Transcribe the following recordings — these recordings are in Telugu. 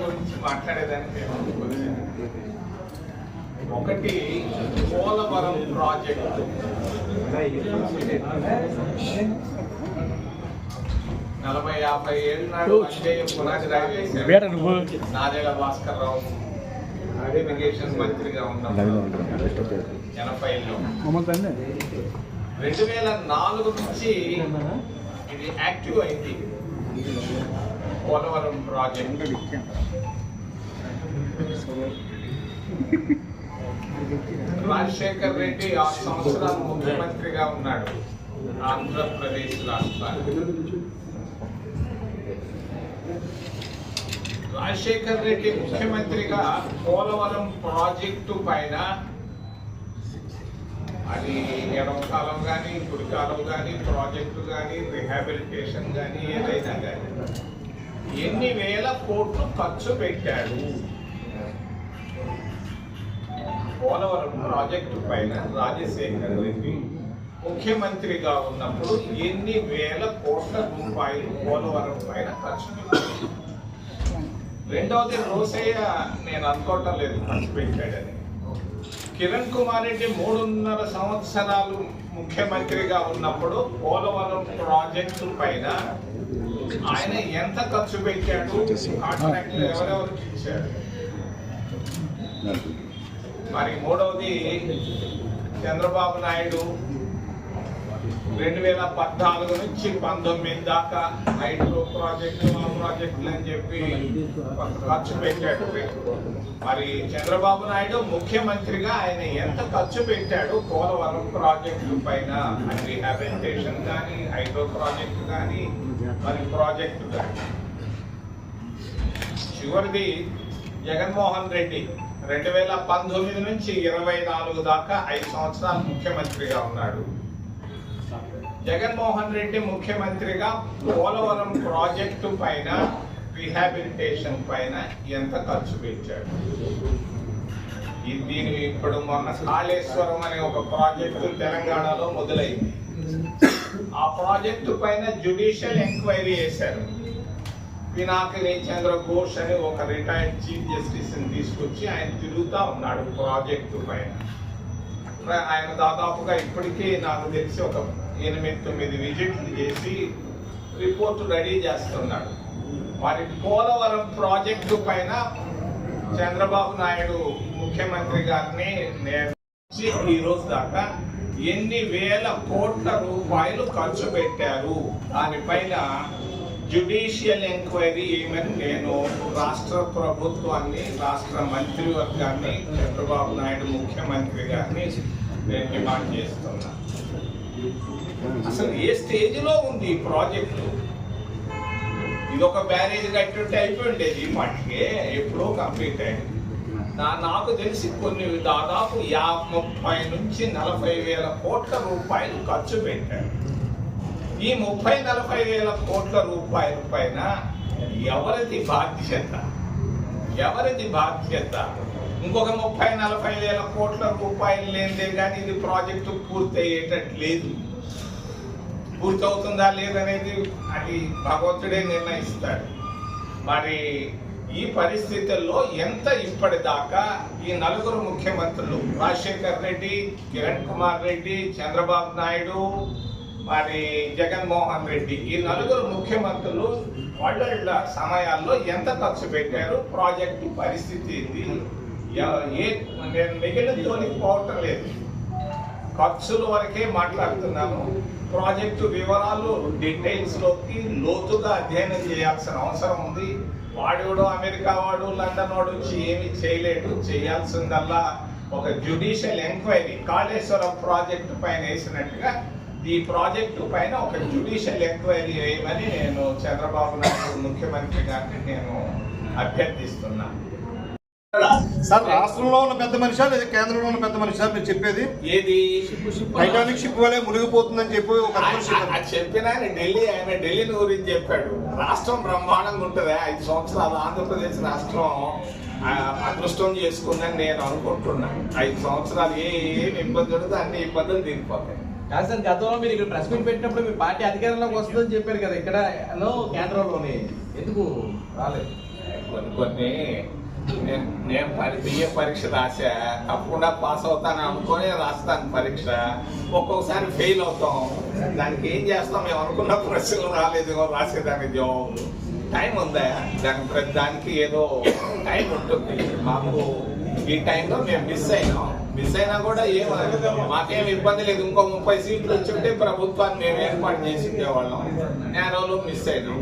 గురించి మాట్లాడేదానికి. ఒకటి పోలవరం ప్రాజెక్టు. నలభై యాభై ఏళ్ళ నాడు అంజయ్య పునాది రాయి వేశాడు. వేట నువ్వు? నాదేళ్ళ భాస్కర్ రావు ఇరిగేషన్ మంత్రిగా ఉన్నప్పుడు ఎనభైలో రెండు వేల నాలుగు నుంచి ఇది యాక్టివ్ అయింది. పోలవరం ప్రాజెక్ట్. రాజశేఖర్ రెడ్డి ఆరు సంవత్సరాలు ముఖ్యమంత్రిగా ఉన్నాడు. ఆంధ్రప్రదేశ్ రాష్ట్రానికి. రాజశేఖర్ రెడ్డి ముఖ్యమంత్రిగా పోలవరం ప్రాజెక్టు పైన అది ఎడమ కాలం కానీ కుడి కాలం కానీ ప్రాజెక్టు కానీ రిహాబిలిటేషన్ కానీ ఏదైనా కానీ ఎన్ని వేల కోట్లు ఖర్చు పెట్టాడు? పోలవరం ప్రాజెక్టు పైన రాజశేఖర్ రెడ్డి ముఖ్యమంత్రిగా ఉన్నప్పుడు ఎన్ని వేల కోట్ల రూపాయలు పోలవరం పైన ఖర్చు పెట్టాడు? రెండవది రోసయ్య నేను అనుకోవటం లేదు ఖర్చు పెట్టాడని. కిరణ్ కుమార్ రెడ్డి మూడున్నర సంవత్సరాలు ముఖ్యమంత్రిగా ఉన్నప్పుడు పోలవరం ప్రాజెక్టు పైన ఆయన ఎంత ఖర్చు పెట్టాడు కాంట్రాక్టులు ఎవరెవరికి ఇచ్చాడు మరి మూడవది చంద్రబాబు నాయుడు రెండు వేల పద్నాలుగు నుంచి పంతొమ్మిది దాకా హైడ్రో ప్రాజెక్టు ఆ ప్రాజెక్టులు అని చెప్పి ఖర్చు పెట్టాడు. మరి చంద్రబాబు నాయుడు ముఖ్యమంత్రిగా ఆయన ఎంత ఖర్చు పెట్టాడు? పోలవరం ప్రాజెక్టు పైన రీహాబిలిటేషన్ కానీ హైడ్రో ప్రాజెక్టు కానీ మరి ప్రాజెక్టు చివరిది జగన్మోహన్ రెడ్డి. రెండు వేల పంతొమ్మిది నుంచి ఇరవై నాలుగు దాకా ఐదు సంవత్సరాలు ముఖ్యమంత్రిగా ఉన్నాడు. జగన్మోహన్ రెడ్డి ముఖ్యమంత్రిగా పోలవరం ప్రాజెక్టు పైన రీహాబిలిటేషన్ పైన ఎంత ఖర్చు పెట్టాడు? దీని ఇప్పుడు మొన్న కాళేశ్వరం అనే ఒక ప్రాజెక్టు తెలంగాణలో మొదలైంది. ఆ ప్రాజెక్టు పైన జ్యుడిషియల్ ఎంక్వైరీ చేశారు. పినాకిని చంద్ర ఘోష్ అని ఒక రిటైర్డ్ చీఫ్ జస్టిస్ తీసుకొచ్చి ఆయన తిరుగుతా ఉన్నాడు ప్రాజెక్టు పైన. ఆయన దాదాపుగా ఇప్పటికే నాకు తెలిసి ఒక ఎనిమిది తొమ్మిది విజిట్లు చేసి రిపోర్ట్ రెడీ చేస్తున్నాడు. మరి పోలవరం ప్రాజెక్టు పైన చంద్రబాబు నాయుడు ముఖ్యమంత్రి గారిని నేను ఈ రోజు దాకా ఎన్ని వేల కోట్ల రూపాయలు ఖర్చు పెట్టారు. దానిపైన జ్యుడిషియల్ ఎంక్వైరీ ఏమని నేను రాష్ట్ర ప్రభుత్వాన్ని రాష్ట్ర మంత్రివర్గాన్ని చంద్రబాబు నాయుడు ముఖ్యమంత్రి గారిని నేను డిమాండ్ చేస్తున్నా. అసలు ఏ స్టేజ్లో ఉంది ఈ ప్రాజెక్టు? ఇది ఒక బ్యారేజ్ కట్టుంటే అయిపోయి ఉండేది మట్టికే ఎప్పుడో కంప్లీట్ అయింది. నాకు తెలిసి కొన్ని దాదాపు యా ముప్పై నుంచి నలభై వేల కోట్ల రూపాయలు ఖర్చు పెట్టారు. ఈ ముప్పై నలభై వేల కోట్ల రూపాయల పైన ఎవరిది బాధ్యత? ఎవరిది బాధ్యత? ఇంకొక ముప్పై నలభై వేల కోట్ల రూపాయలు లేనిదే కానీ ఇది ప్రాజెక్టు పూర్తయ్యేటట్టు లేదు పూర్తవుతుందా లేదనేది అది భగవంతుడే నిర్ణయిస్తాడు. మరి ఈ పరిస్థితుల్లో ఎంత ఇప్పటిదాకా ఈ నలుగురు ముఖ్యమంత్రులు రాజశేఖర్ రెడ్డి కిరణ్ కుమార్ రెడ్డి చంద్రబాబు నాయుడు మరి జగన్మోహన్ రెడ్డి ఈ నలుగురు ముఖ్యమంత్రులు వాళ్ళ సమయాల్లో ఎంత ఖర్చు పెట్టారు ప్రాజెక్టు పరిస్థితి ఏంది? ఏ నేను మిగిలిన జోలికి పోవటం లేదు. ఖర్చుల వరకే మాట్లాడుతున్నాను. ప్రాజెక్టు వివరాలు డీటెయిల్స్లోకి లోతుగా అధ్యయనం చేయాల్సిన అవసరం ఉంది. వాడు కూడా అమెరికా వాడు లండన్ వాడు వచ్చి ఏమి చేయలేడు. చేయాల్సిందల్లా ఒక జ్యుడిషియల్ ఎంక్వైరీ కాళేశ్వరం ప్రాజెక్టు పైన వేసినట్టుగా ఈ ప్రాజెక్టు పైన ఒక జ్యుడిషియల్ ఎంక్వైరీ వేయమని నేను చంద్రబాబు నాయుడు ముఖ్యమంత్రి గారిని నేను అభ్యర్థిస్తున్నాను సార్ రాష్ట్రంలో ఉన్న పెద్ద మనిషా లేదా కేంద్రంలో ఉన్న పెద్ద మనిషా మీరు చెప్పేది? ఏది? టైటానిక్ షిప్ వలె మునిగిపోతుందని చెప్పి ఒక చెప్పిన ఆయన ఢిల్లీ ఆయన ఢిల్లీని గురించి చెప్పాడు. రాష్ట్రం బ్రహ్మాండంగా ఉంటుంది. ఐదు సంవత్సరాలు ఆంధ్రప్రదేశ్ రాష్ట్రం ఆ, అదృష్టం చేసుకుందని నేను అనుకుంటున్నా. ఐదు సంవత్సరాలు ఏ ఏం ఇబ్బంది ఉంటుంది అన్ని ఇబ్బందులు తీరిపోతాయి. కాదు సార్ గతంలో మీరు ఇక్కడ ప్రెస్ మీట్ పెట్టినప్పుడు మీ పార్టీ అధికారంలోకి వస్తుందని చెప్పారు కదా. ఇక్కడ కేంద్రంలోని. ఎందుకు రాలేదు? కొన్ని కొన్ని నేను నేను పరి బిఏ పరీక్ష రాసా తప్పకుండా పాస్ అవుతాను అనుకుని రాస్తాను పరీక్ష. ఒక్కొక్కసారి ఫెయిల్ అవుతాం. దానికి ఏం చేస్తాం? మేము అనుకున్న ప్రశ్నలు రాలేదు. రాసేదానికి జవాబు టైం ఉందా? దానికి ప్రతి దానికి ఏదో టైం ఉంటుంది. మాకు ఈ టైంలో మేము మిస్ అయినాం. మిస్ అయినా కూడా ఏం మాకేం ఇబ్బంది లేదు. ఇంకో ముప్పై సీట్లు వచ్చుంటే ప్రభుత్వాన్ని మేము ఏర్పాటు చేసి ఉండేవాళ్ళం. నేరోలో మిస్ అయినాం.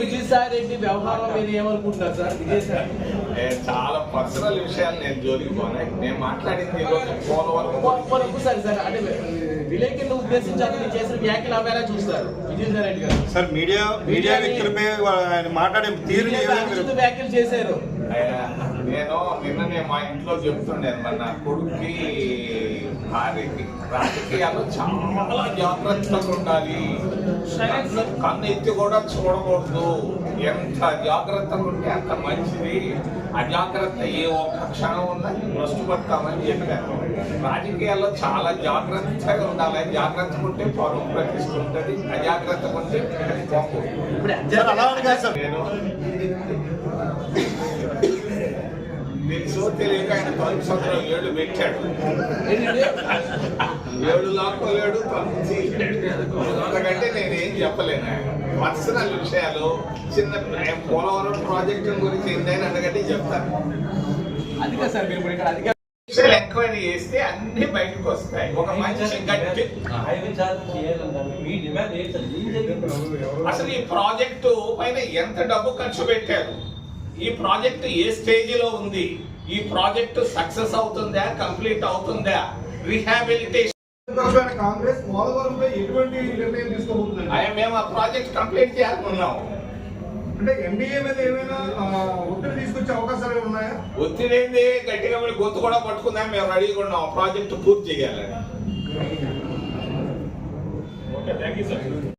విజయసాయి రెడ్డి వ్యవహారం మీరు ఏమనుకుంటున్నారు సార్? విజయసాయి చాలా పర్సనల్ విషయాలు నేను జోలికి పోనే. నేను మాట్లాడింది పోలవరం వరకు. సరే సార్. అంటే విలేకరులు ఉద్దేశించి అతను చేసిన వ్యాఖ్యలు అవేలా చూస్తారు. విజయసాయి గారు. సార్ మీడియా మీడియా వ్యక్తులపై ఆయన మాట్లాడే అనుచిత వ్యాఖ్యలు చేశారు. నేను నిన్ననే మా ఇంట్లో చెప్తుండేది మరి నా కొడుక్కి భార్యకి రాజకీయాల్లో చాలా జాగ్రత్తగా ఉండాలి. కన్ను ఎత్తి కూడా చూడకూడదు. ఎంత జాగ్రత్తగా ఉంటే అంత మంచిది. అజాగ్రత్త ఏ ఒక్క క్షణం ఉన్నా నష్టపడతామని చెప్పాను రాజకీయాల్లో చాలా జాగ్రత్తగా ఉండాలి. జాగ్రత్తగా ఉంటే పరువు ప్రతిష్ట ఉంటుంది అజాగ్రత్తగా ఉంటే నేను తెలుసో తెలియక ఆయన తలుపు సందులో ఏడు పెట్టాడు. ఏడు లాక్కోలేడు తీయలేడు అంతకంటే నేనేం చెప్పలేను పర్సనల్ విషయాలు చిన్న పోలవరం ప్రాజెక్టు గురించి ఏంటని అడగండి చెప్తాను. అది కాదు సార్ మీరు ఇక్కడ అధికారులు విషయాలు ఎంక్వైరీ చేస్తే అన్ని బయటకు వస్తాయి. ఒక మంచి గట్టి మీ డిమాండ్ ఏంటి సార్? ఏం జరిగింది? అసలు ఈ ప్రాజెక్టు పైన ఎంత డబ్బు ఖర్చు పెట్టారు? ఈ ప్రాజెక్టు ఏ స్టేజిలో ఉంది? ఈ ప్రాజెక్టు సక్సెస్ అవుతుందా? కంప్లీట్ అవుతుందా? రిహాబిలిటేషన్ కాంగ్రెస్ పోలవరంపై ఎటువంటి నిర్ణయం తీసుకోబోతుందండి? అయ్యా మేము ఆ ప్రాజెక్ట్ కంప్లీట్ చేయాలనుకున్నాం. అంటే ఎన్డీఏ మీద ఏమైనా ఒత్తిడి తీసుకొచ్చే అవకాశాలు ఉన్నాయా? ఒత్తిడి ఏంది? గట్టిగా మీరు గొంతు కూడా పట్టుకుందాం. మేము రెడీగా ఉన్నాం. ప్రాజెక్టు పూర్తి చేయాలని.